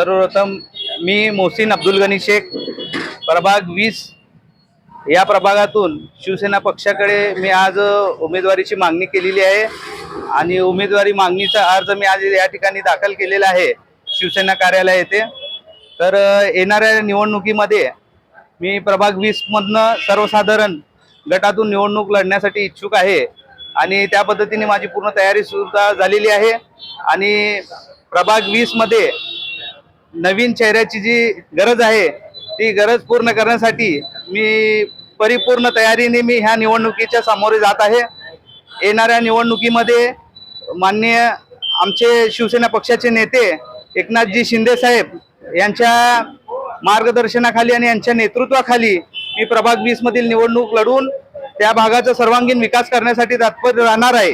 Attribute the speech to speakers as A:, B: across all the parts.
A: सर्वप्रथम मी मोहसिन अब्दुल गनी शेख प्रभाग वीस या प्रभागातून शिवसेना पक्षाकडे मी आज उमेदवारीची मागणी केलेली आहे. आणि उमेदवारी मागणीचा अर्ज मी आज या ठिकाणी दाखल केलेला आहे शिवसेना कार्यालय येथे. तर येणाऱ्या निवडणुकीमध्ये मी प्रभाग वीसमधनं सर्वसाधारण गटातून निवडणूक लढण्यासाठी इच्छुक आहे. आणि त्या पद्धतीने माझी पूर्ण तयारी सुद्धा झालेली आहे. आणि प्रभाग वीसमध्ये नवीन चेहऱ्याची जी गरज आहे ती गरज पूर्ण करण्यासाठी मी परिपूर्ण तयारीने मी ह्या निवडणुकीच्या सामोरे जात आहे. येणाऱ्या निवडणुकीमध्ये माननीय आमचे शिवसेना पक्षाचे नेते एकनाथजी शिंदे साहेब यांच्या मार्गदर्शनाखाली आणि यांच्या नेतृत्वाखाली मी प्रभाग वीसमधील निवडणूक लढून त्या भागाचा सर्वांगीण विकास करण्यासाठी तात्पर्य राहणार आहे.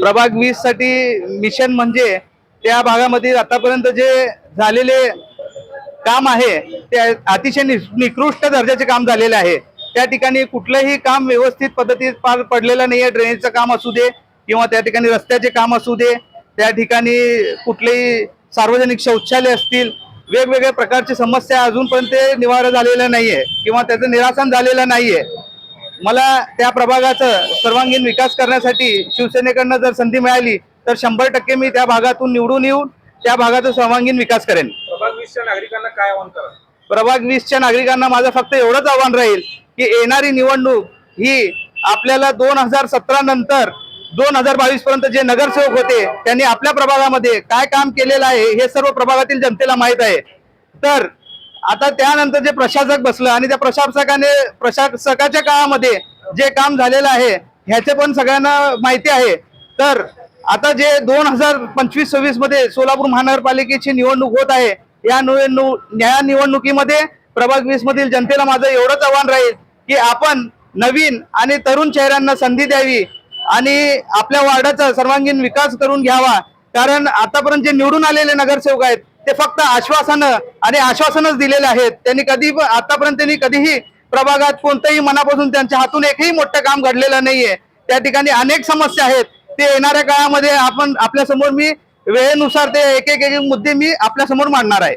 A: प्रभाग वीससाठी मिशन म्हणजे त्या भागामध्ये आतापर्यंत जे झालेले काम आहे ते अतिशय नि- निकृष्ट दर्जाचे काम झालेले आहे. त्या ठिकाणी कुठलंही काम व्यवस्थित पद्धतीत पार पडलेलं नाही आहे. ड्रेनेजचं काम असू दे किंवा त्या ठिकाणी रस्त्याचे काम असू दे त्या ठिकाणी कुठलेही सार्वजनिक शौचालय असतील वेगवेगळ्या प्रकारची समस्या अजूनपर्यंत ते निवारण झालेलं आहे किंवा त्याचं निरासन झालेलं नाहीये मला त्या प्रभागाचा सर्वांगीण विकास करण्यासाठी शिवसेनेकडनं जर संधी मिळाली तर शंभर टक्के मी त्या भागातून निवडून येऊन त्या भागाचा सर्वांगीण विकास करेन.
B: प्रभाग वीसच्या नागरिकांना काय आवाहन करा
A: प्रभाग वीसच्या नागरिकांना माझं फक्त एवढंच आव्हान राहील की येणारी निवडणूक ही आपल्याला दोन हजार सतरा नंतर दोन हजार बावीस पर्यंत जे नगरसेवक होते त्यांनी आपल्या प्रभागामध्ये काय काम केलेलं आहे हे सर्व प्रभागातील जनतेला माहीत आहे. तर आता त्यानंतर जे प्रशासक बसलं आणि त्या प्रशासकाने प्रशासकाच्या काळामध्ये जे काम झालेलं आहे ह्याचे पण सगळ्यांना माहिती आहे. तर आता जे दोन हजार पंचवीस सव्वीसमध्ये सोलापूर महानगरपालिकेची निवडणूक होत आहे या निवडणूक या निवडणुकीमध्ये प्रभाग वीस मधील जनतेला माझं एवढंच आव्हान राहील की आपण नवीन आणि तरुण चेहऱ्यांना संधी द्यावी आणि आपल्या वार्डाचा सर्वांगीण विकास करून घ्यावा. कारण आतापर्यंत जे निवडून आलेले नगरसेवक आहेत ते फक्त आश्वासनं आणि आश्वासनच दिलेले आहेत. त्यांनी कधी आतापर्यंत त्यांनी कधीही प्रभागात कोणत्याही मनापासून त्यांच्या हातून एकही मोठं काम घडलेलं नाहीये. त्या ठिकाणी अनेक समस्या आहेत. ते येणाऱ्या काळामध्ये आपण आपल्यासमोर मी वेळेनुसार ते एक एक मुद्दे मी आपल्यासमोर मांडणार आहे.